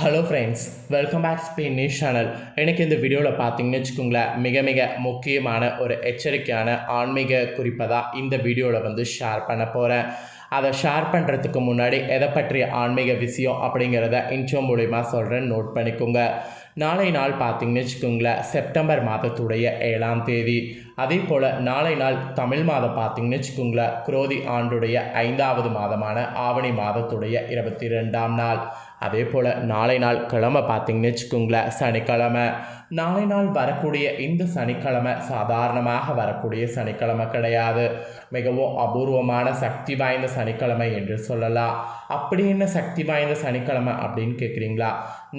Hello friends welcome back Spain news channel எனக்கு இந்த வீடியோவில் பார்த்தீங்கன்னு வச்சுக்கோங்களேன் மிக மிக முக்கியமான ஒரு எச்சரிக்கையான ஆன்மீக குறிப்பை தான் இந்த வீடியோவில் வந்து ஷேர் பண்ண போகிறேன் அதை ஷேர் பண்ணுறதுக்கு முன்னாடி எதை பற்றிய ஆன்மீக விஷயம் அப்படிங்கிறத இன்ட்ரோ மூலிமா சொல்கிறேன் நோட் பண்ணிக்கோங்க. நாளை நாள் பார்த்தீங்கன்னு வச்சுக்கோங்களேன் செப்டம்பர் மாதத்துடைய ஏழாம் தேதி. அதே போல் நாளை நாள் தமிழ் மாதம் பார்த்தீங்கன்னு வச்சுக்கோங்களேன் குரோதி ஆண்டுடைய ஐந்தாவது மாதமான ஆவணி மாதத்துடைய இருபத்தி ரெண்டாம் நாள். அதே போல் நாளை நாள் கிழமை பார்த்திங்கன்னு வச்சுக்கோங்களேன் சனிக்கிழமை. நாளை நாள் வரக்கூடிய இந்த சனிக்கிழமை சாதாரணமாக வரக்கூடிய சனிக்கிழமை கிடையாது. மிகவும் அபூர்வமான சக்தி வாய்ந்த சனிக்கிழமை என்று சொல்லலாம். அப்படி என்ன சக்தி வாய்ந்த சனிக்கிழமை அப்படின்னு கேட்குறீங்களா?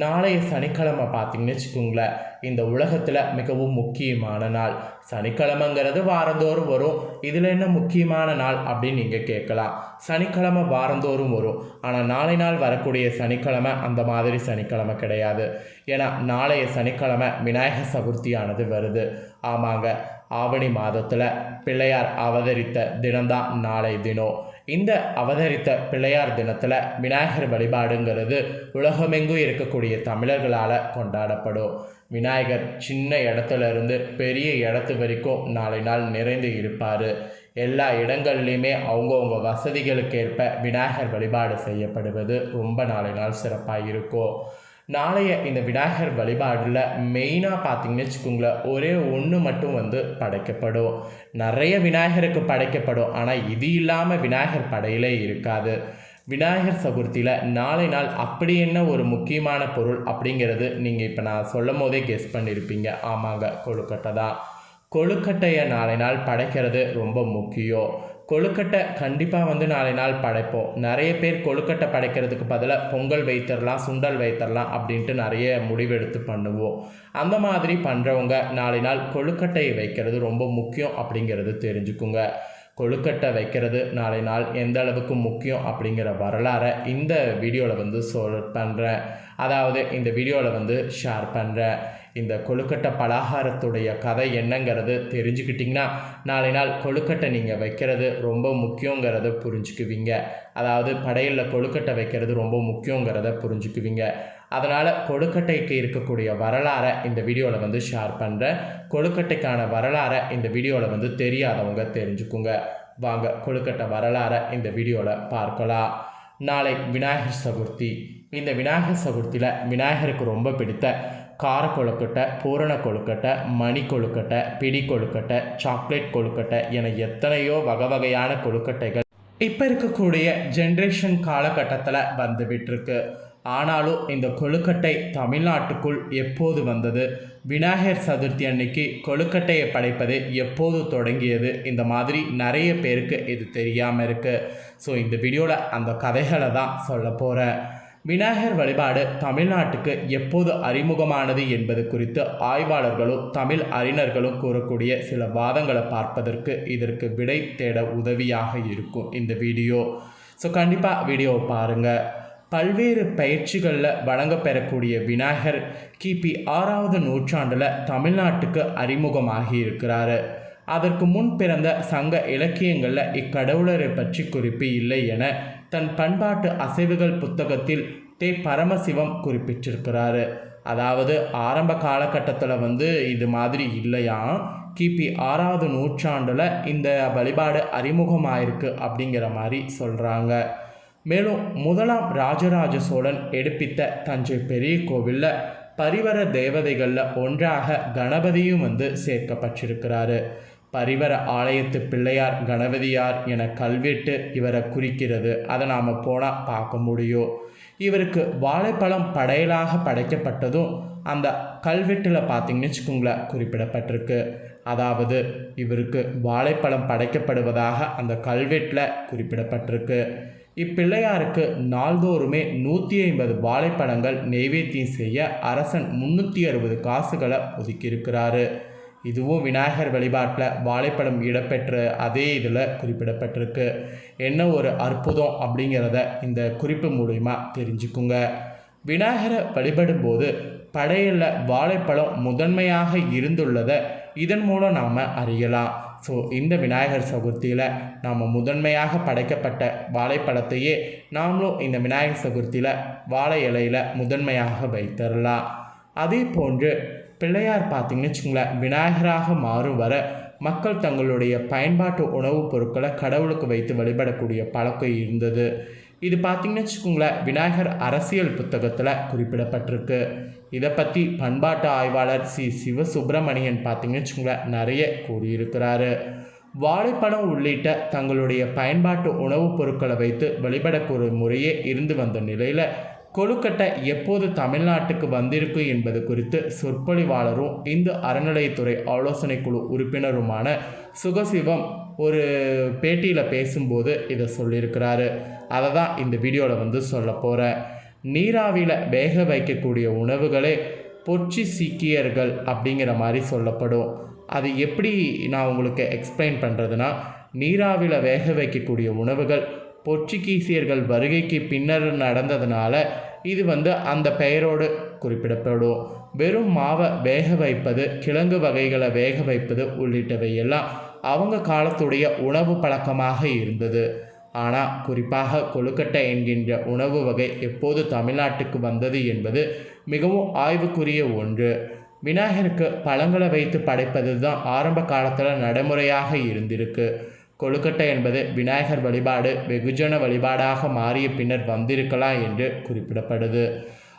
நாளைய சனிக்கிழமை பார்த்திங்கன்னு வச்சுக்கோங்களேன் இந்த உலகத்தில் மிகவும் முக்கியமான நாள். சனிக்கிழமைங்கிறது வாரந்தோறும் வரும். இதில் என்ன முக்கியமான நாள் அப்படின்னு நீங்கள் கேட்கலாம். சனிக்கிழமை வாரந்தோறும் வரும். ஆனால் நாளை நாள் வரக்கூடிய சனிக்கிழமை அந்த மாதிரி சனிக்கிழமை கிடையாது. ஏன்னா நாளைய சனிக்கிழமை விநாயகர் சதுர்த்தியானது வருது. ஆமாங்க. ஆவணி மாதத்தில் பிள்ளையார் அவதரித்த தினம்தான் நாளை தினம். இந்த அவதரித்த பிள்ளையார் தினத்தில் விநாயகர் வழிபாடுங்கிறது உலகமெங்கும் இருக்கக்கூடிய தமிழர்களால் கொண்டாடப்படும். விநாயகர் சின்ன இடத்துல இருந்து பெரிய இடத்து வரைக்கும் நாளை நாள் நிறைந்து இருப்பார். எல்லா இடங்கள்லையுமே அவங்கவுங்க வசதிகளுக்கு ஏற்ப விநாயகர் வழிபாடு செய்யப்படுவது ரொம்ப நாளை நாள் சிறப்பாக இருக்கும். நாளைய இந்த விநாயகர் வழிபாடில் மெயினாக பார்த்தீங்கன்னு வச்சுக்கோங்களேன் ஒரே ஒன்று மட்டும் வந்து படைக்கப்படும். நிறைய விநாயகருக்கு படைக்கப்படும் ஆனால் இது இல்லாமல் விநாயகர் படையிலே இருக்காது. விநாயகர் சதுர்த்தியில் நாளை நாள் அப்படி என்ன ஒரு முக்கியமான பொருள் அப்படிங்கிறது நீங்கள் இப்போ நான் சொல்லும் போதே கெஸ் பண்ணியிருப்பீங்க ஆமாங்க கொழுக்கட்டை தான். கொழுக்கட்டையை நாளை நாள் படைக்கிறது ரொம்ப முக்கியம். கொழுக்கட்டை கண்டிப்பாக வந்து நாளை நாள் படைப்போம். நிறைய பேர் கொழுக்கட்டை படைக்கிறதுக்கு பதிலாக பொங்கல் வைத்தரலாம் சுண்டல் வைத்தரலாம் அப்படின்ட்டு நிறைய முடிவெடுத்து பண்ணுவோம். அந்த மாதிரி பண்ணுறவங்க நாளை நாள் கொழுக்கட்டையை வைக்கிறது ரொம்ப முக்கியம் அப்படிங்கிறது தெரிஞ்சுக்குங்க. கொழுக்கட்டை வைக்கிறது நாளை நாள் எந்த அளவுக்கு முக்கியம் அப்படிங்கிற வரலாறை இந்த வீடியோவில் வந்து சொல் பண்ணுறேன் அதாவது இந்த வீடியோவில் வந்து ஷேர் பண்ணுறேன் இந்த கொழுக்கட்டை பலகாரத்துடைய கதை என்னங்கிறது தெரிஞ்சுக்கிட்டிங்கன்னா நாளை நாள் கொழுக்கட்டை நீங்கள் வைக்கிறது ரொம்ப முக்கியங்கிறத புரிஞ்சுக்குவீங்க. அதாவது படையலில் கொழுக்கட்டை வைக்கிறது ரொம்ப முக்கியங்கிறத புரிஞ்சுக்குவீங்க. அதனால் கொழுக்கட்டைக்கு இருக்கக்கூடிய வரலாறை இந்த வீடியோவில் வந்து ஷேர் பண்ணுறேன் கொழுக்கட்டைக்கான வரலாறை இந்த வீடியோவில் வந்து தெரியாதவங்க தெரிஞ்சுக்குங்க. வாங்க கொழுக்கட்டை வரலாறை இந்த வீடியோவில் பார்க்கலாம். நாளை விநாயகர் சதுர்த்தி. இந்த விநாயகர் சதுர்த்தியில் விநாயகருக்கு ரொம்ப பிடித்த கார கொழுக்கட்டை பூரண கொழுக்கட்டை மணி கொழுக்கட்டை பிடி கொழுக்கட்டை சாக்லேட் கொழுக்கட்டை என எத்தனையோ வகை வகையான கொழுக்கட்டைகள் இப்போ இருக்கக்கூடிய ஜென்ரேஷன் காலகட்டத்தில் வந்துவிட்டுருக்கு ஆனாலும் இந்த கொழுக்கட்டை தமிழ்நாட்டுக்குள் எப்போது வந்தது? விநாயகர் சதுர்த்தி அன்னைக்கு கொழுக்கட்டையை படைப்பது எப்போது தொடங்கியது? இந்த மாதிரி நிறைய பேருக்கு இது தெரியாமல் இருக்குது ஸோ இந்த வீடியோவில் அந்த கதைகளை தான் சொல்ல போகிறேன் விநாயகர் வழிபாடு தமிழ்நாட்டுக்கு எப்போது அறிமுகமானது என்பது குறித்து ஆய்வாளர்களும் தமிழ் அறிஞர்களும் கூறக்கூடிய சில வாதங்களை பார்ப்பதற்கு இதற்கு விடை தேட உதவியாக இருக்கும் இந்த வீடியோ. ஸோ கண்டிப்பாக வீடியோவை பாருங்கள் பல்வேறு பயிற்சிகளில் வழங்கப்பெறக்கூடிய விநாயகர் கிபி ஆறாவது நூற்றாண்டில் தமிழ்நாட்டுக்கு அறிமுகமாகி இருக்கிறாரு அதற்கு முன் பிறந்த சங்க இலக்கியங்களில் இக்கடவுளரை பற்றி குறிப்பு இல்லை என தன் பண்பாட்டு அசைவுகள் புத்தகத்தில் தே பரமசிவம் குறிப்பிட்டிருக்கிறாரு. அதாவது ஆரம்ப காலகட்டத்தில் வந்து இது மாதிரி இல்லையா? கிபி ஆறாவது நூற்றாண்டில் இந்த வழிபாடு அறிமுகமாயிருக்கு அப்படிங்கிற மாதிரி சொல்கிறாங்க மேலும் முதலாம் ராஜராஜ சோழன் எடுப்பித்த தஞ்சை பெரிய கோவிலில் பரிவர தேவதைகளில் ஒன்றாக கணபதியும் வந்து சேர்க்கப்பட்டிருக்கிறாரு. பரிவர ஆலயத்து பிள்ளையார் கணபதியார் என கல்வெட்டு இவரை குறிக்கிறது. அதை நாம் போனால் பார்க்க முடியும். இவருக்கு வாழைப்பழம் படையலாக படைக்கப்பட்டதும் அந்த கல்வெட்டில் பார்த்தீங்கன்னு வச்சுக்கோங்களேன் குறிப்பிடப்பட்டிருக்கு. அதாவது இவருக்கு வாழைப்பழம் படைக்கப்படுவதாக அந்த கல்வெட்டில் குறிப்பிடப்பட்டிருக்கு. இப்பிள்ளையாருக்கு நாள்தோறுமே நூற்றி ஐம்பது வாழைப்பழங்கள் நெய்வேத்தியம் செய்ய அரசன் முந்நூற்றி அறுபது காசுகளை ஒதுக்கியிருக்கிறாரு. இதுவும் விநாயகர் வழிபாட்டில் வாழைப்பழம் இடம்பெற்ற அதே இதில் குறிப்பிடப்பட்டிருக்கு. என்ன ஒரு அற்புதம் அப்படிங்கிறத இந்த குறிப்பு மூலிமா தெரிஞ்சுக்குங்க. விநாயகரை வழிபடும்போது படையில் வாழைப்பழம் முதன்மையாக இருந்துள்ளதை இதன் மூலம் நாம் அறியலாம். ஸோ இந்த விநாயகர் சதுர்த்தியில் நாம் முதன்மையாக படைக்கப்பட்ட வாழைப்பழத்தையே நாமளும் இந்த விநாயகர் சதுர்த்தியில் வாழை இலையில் முதன்மையாக வைத்தரலாம். அதே போன்று பிள்ளையார் பார்த்திங்கன்னு வச்சுங்களேன் விநாயகராக மாறும் வர மக்கள் தங்களுடைய பயன்பாட்டு உணவுப் பொருட்களை கடவுளுக்கு வைத்து வழிபடக்கூடிய பழக்கம் இருந்தது. இது பார்த்திங்கன்னு வச்சுக்கோங்களேன் விநாயகர் அரசியல் புத்தகத்தில் குறிப்பிடப்பட்டிருக்கு. இதை பற்றி பண்பாட்டு ஆய்வாளர் சி. சிவசுப்பிரமணியன் பார்த்திங்கன்னு வச்சுங்களேன் நிறைய கூறியிருக்கிறாரு. வாழைப்பழம் உள்ளிட்ட தங்களுடைய பயன்பாட்டு உணவுப் பொருட்களை வைத்து வழிபடக்கூடிய முறையே இருந்து வந்த நிலையில் கொழுக்கட்டை எப்போது தமிழ்நாட்டுக்கு வந்திருக்கு என்பது குறித்து சொற்பொழிவாளரும் இந்து அறநிலையத்துறை ஆலோசனை குழு உறுப்பினருமான சுகசிவம் ஒரு பேட்டியில் பேசும்போது இதை சொல்லியிருக்கிறாரு. அதை தான் இந்த வீடியோவில் வந்து சொல்ல போகிறேன் நீராவியில் வேக வைக்கக்கூடிய உணவுகளே பொச்சி சீக்கியர்கள் அப்படிங்கிற மாதிரி சொல்லப்படும். அது எப்படி நான் உங்களுக்கு எக்ஸ்பிளைன் பண்ணுறதுன்னா நீராவியில் வேக வைக்கக்கூடிய உணவுகள் போர்ச்சுகீசியர்கள் வருகைக்கு பின்னர் நடந்ததுனால இது வந்து அந்த பெயரோடு குறிப்பிடப்படும். வெறும் மாவை வேக வைப்பது கிழங்கு வகைகளை வேக வைப்பது உள்ளிட்டவை எல்லாம் அவங்க காலத்துடைய உணவு பழக்கமாக இருந்தது. ஆனால் குறிப்பாக கொழுக்கட்டை என்கின்ற உணவு வகை எப்போது தமிழ்நாட்டுக்கு வந்தது என்பது மிகவும் ஆய்வுக்குரிய ஒன்று. விநாயகருக்கு பழங்களை வைத்து படைப்பது தான் ஆரம்ப காலத்தில் நடைமுறையாக இருந்திருக்கு. கொழுக்கட்டை என்பது விநாயகர் வழிபாடு வெகுஜன வழிபாடாக மாறிய பின்னர் வந்திருக்கலாம் என்று குறிப்பிடப்படுது.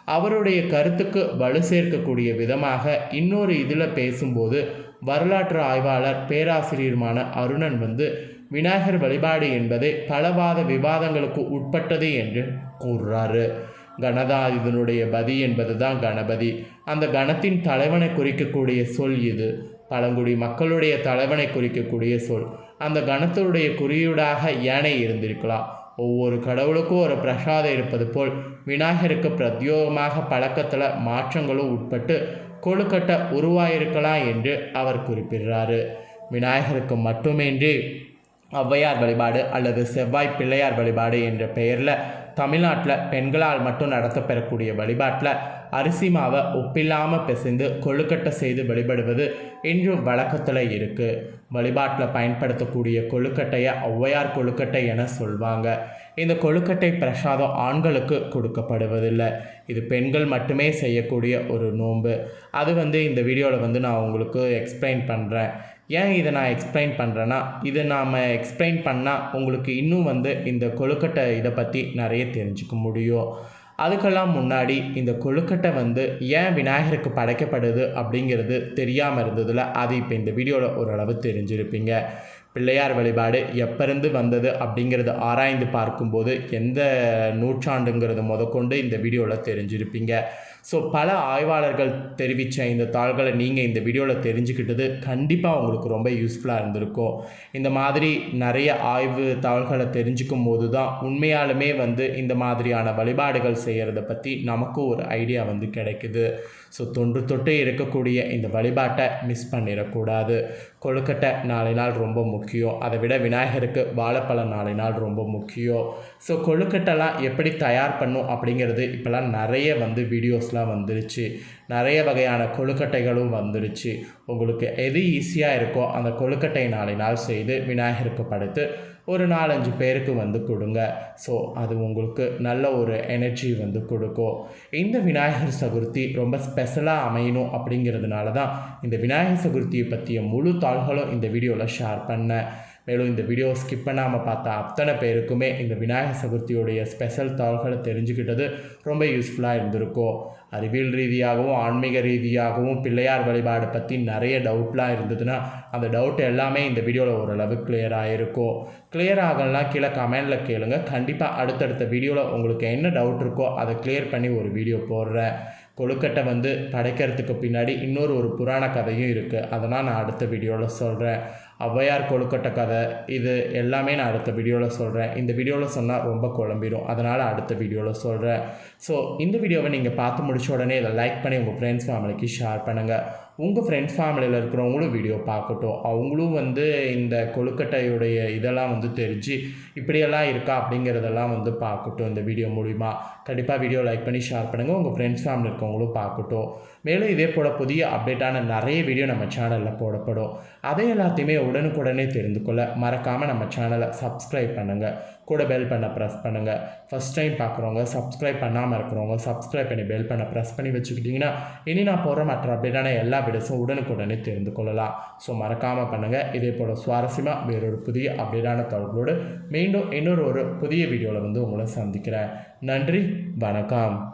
அவருடைய கருத்துக்கு வலு சேர்க்கக்கூடிய விதமாக இன்னொரு இதில் பேசும்போது வரலாற்று ஆய்வாளர் பேராசிரியருமான அருணன் வந்து விநாயகர் வழிபாடு என்பது பலவாத விவாதங்களுக்கு உட்பட்டது என்று கூறுறாரு. கணதா இதனுடைய பதி என்பது தான் கணபதி. அந்த கணத்தின் தலைவனை குறிக்கக்கூடிய சொல் இது. பழங்குடி மக்களுடைய தலைவனை குறிக்கக்கூடிய சொல். அந்த கணத்தினுடைய குறியீடாக யானை இருந்திருக்கலாம். ஒவ்வொரு கடவுளுக்கும் ஒரு பிரசாதம் இருப்பது போல் விநாயகருக்கு பிரத்யோகமாக பழக்கத்தில் மாற்றங்களும் உட்பட்டு கொழுக்கட்டை உருவாயிருக்கலாம் என்று அவர் குறிப்பிடுறாரு. விநாயகருக்கு மட்டுமின்றி ஔவையார் வழிபாடு அல்லது செவ்வாய் பிள்ளையார் வழிபாடு என்ற பெயரில் தமிழ்நாட்டில் பெண்களால் மட்டும் நடத்தப்பெறக்கூடிய வழிபாட்டில் அரிசி மாவை உப்பில்லாமல் பிசைந்து கொழுக்கட்டை செய்து வழிபடுவது இன்றும் வழக்கத்தில் இருக்குது வழிபாட்டில் பயன்படுத்தக்கூடிய கொழுக்கட்டையை ஔவையார் கொழுக்கட்டை என சொல்வாங்க. இந்த கொழுக்கட்டை பிரசாதம் ஆண்களுக்கு கொடுக்கப்படுவதில்லை. இது பெண்கள் மட்டுமே செய்யக்கூடிய ஒரு நோன்பு. அது வந்து இந்த வீடியோவில் வந்து நான் உங்களுக்கு எக்ஸ்பிளைன் பண்ணுறேன் ஏன் இதை நான் எக்ஸ்பிளைன் பண்ணுறேன்னா இதை நாம் எக்ஸ்பிளைன் பண்ணால் உங்களுக்கு இன்னும் வந்து இந்த கொழுக்கட்டை இதை பற்றி நிறைய தெரிஞ்சுக்க முடியும். அதுக்கெல்லாம் முன்னாடி இந்த கொழுக்கட்டை வந்து ஏன் விநாயகருக்கு படைக்கப்படுது அப்படிங்கிறது தெரியாமல் இருந்ததில் அது இப்போ இந்த வீடியோவில் ஓரளவு தெரிஞ்சிருப்பீங்க. பிள்ளையார் வழிபாடு எப்போருந்து வந்தது அப்படிங்கிறது ஆராய்ந்து பார்க்கும்போது எந்த நூற்றாண்டுங்கிறது முதற்கொண்டு இந்த வீடியோவில் தெரிஞ்சிருப்பீங்க. ஸோ பல ஆய்வாளர்கள் தெரிவித்த இந்த தாள்களை நீங்கள் இந்த வீடியோவில் தெரிஞ்சுக்கிட்டது கண்டிப்பாக உங்களுக்கு ரொம்ப யூஸ்ஃபுல்லாக இருந்திருக்கும். இந்த மாதிரி நிறைய ஆய்வு தாள்களை தெரிஞ்சுக்கும் போது தான் உண்மையாலுமே வந்து இந்த மாதிரியான வழிபாடுகள் செய்கிறத பற்றி நமக்கும் ஒரு ஐடியா வந்து கிடைக்குது. ஸோ தொன்று தொட்டு இருக்கக்கூடிய இந்த வழிபாட்டை மிஸ் பண்ணிடக்கூடாது. கொழுக்கட்டை நாளை நாள் ரொம்ப முக்கியம். முக்கியம். அதை விட விநாயகருக்கு வாழைப்பழம் நாளை நாள் ரொம்ப முக்கியம். ஸோ கொழுக்கட்டைலாம் எப்படி தயார் பண்ணும் அப்படிங்கிறது இப்போல்லாம் நிறைய வந்து வீடியோஸ்லாம் வந்துருச்சு. நிறைய வகையான கொழுக்கட்டைகளும் வந்துருச்சு. உங்களுக்கு எது ஈஸியாக இருக்கோ அந்த கொழுக்கட்டை நாளை நாள் செய்து விநாயகருக்கு படுத்து ஒரு நாலஞ்சு பேருக்கு வந்து கொடுங்க. ஸோ அது உங்களுக்கு நல்ல ஒரு எனர்ஜி வந்து கொடுக்கும். இந்த விநாயகர் சதுர்த்தி ரொம்ப ஸ்பெஷலாக அமையணும் அப்படிங்கிறதுனால தான் இந்த விநாயகர் சதுர்த்தியை பற்றிய முழு தாள்களும் இந்த வீடியோவில் ஷேர் பண்ணேன். மேலும் இந்த வீடியோ ஸ்கிப் பண்ணாமல் பார்த்த அத்தனை பேருக்குமே இந்த விநாயகர் சதுர்த்தியுடைய ஸ்பெஷல் தகவல்களை தெரிஞ்சுக்கிட்டது ரொம்ப யூஸ்ஃபுல்லாக இருந்திருக்கும். அறிவியல் ரீதியாகவும் ஆன்மீக ரீதியாகவும் பிள்ளையார் வழிபாடு பற்றி நிறைய டவுட்லாம் இருந்ததுன்னா அந்த டவுட் எல்லாமே இந்த வீடியோவில் ஓரளவு கிளியராக இருக்கும் கிளியர் ஆகலாம் கீழே கமெண்டில் கேளுங்க. கண்டிப்பாக அடுத்தடுத்த வீடியோவில் உங்களுக்கு என்ன டவுட் இருக்கோ அதை கிளியர் பண்ணி ஒரு வீடியோ போடுறேன். கொழுக்கட்டை வந்து படைக்கிறதுக்கு பின்னாடி இன்னொரு ஒரு புராண கதையும் இருக்குது அதெல்லாம் நான் அடுத்த வீடியோவில் சொல்கிறேன் ஔவையார் கொழுக்கட்டை கதை. இது எல்லாமே நான் அடுத்த வீடியோவில் சொல்கிறேன் இந்த வீடியோவில் சொன்னால் ரொம்ப குழம்பிடும் அதனால் அடுத்த வீடியோவில் சொல்கிறேன் ஸோ இந்த வீடியோவை நீங்கள் பார்த்து முடிச்ச உடனே இதை லைக் பண்ணி உங்கள் ஃப்ரெண்ட்ஸ் ஃபேமிலிக்கு ஷேர் பண்ணுங்கள் உங்கள் ஃப்ரெண்ட்ஸ் ஃபேமிலியில் இருக்கிறவங்களும் வீடியோ பார்க்கட்டும். அவங்களும் வந்து இந்த கொழுக்கட்டையுடைய இதெல்லாம் வந்து தெரிஞ்சு இப்படியெல்லாம் இருக்கா அப்படிங்கிறதெல்லாம் வந்து பார்க்கட்டும் இந்த வீடியோ மூலிமா கண்டிப்பாக வீடியோ லைக் பண்ணி ஷேர் பண்ணுங்கள் உங்கள் ஃப்ரெண்ட்ஸ் ஃபேமிலி இருக்கவங்களும் பார்க்கட்டும். மேலும் இதே போல் புதிய அப்டேட்டான நிறைய வீடியோ நம்ம சேனலில் போடப்படும். அதை எல்லாத்தையுமே உடனுக்குடனே தெரிந்து கொள்ள மறக்காமல் நம்ம சேனலை சப்ஸ்கிரைப் பண்ணுங்கள் கூட பெல் பண்ண ப்ரெஸ் பண்ணுங்கள் ஃபஸ்ட் டைம் பார்க்குறவங்க சப்ஸ்கிரைப் பண்ணாமல் இருக்கிறவங்க சப்ஸ்கிரைப் பண்ணி பெல் பண்ண ப்ரெஸ் பண்ணி வச்சுக்கிட்டிங்கன்னா இனி நான் போகிற மற்ற அப்டேட்டான எல்லா வீடியோஸும் உடனுக்குடனே தெரிந்து கொள்ளலாம். ஸோ மறக்காமல் பண்ணுங்கள் இதே போல் சுவாரஸ்யமாக வேறொரு புதிய அப்டேட்டான தகவலோடு மீண்டும் இன்னொரு ஒரு புதிய வீடியோவில் வந்து உங்களை சந்திக்கிறேன். நன்றி வணக்கம்.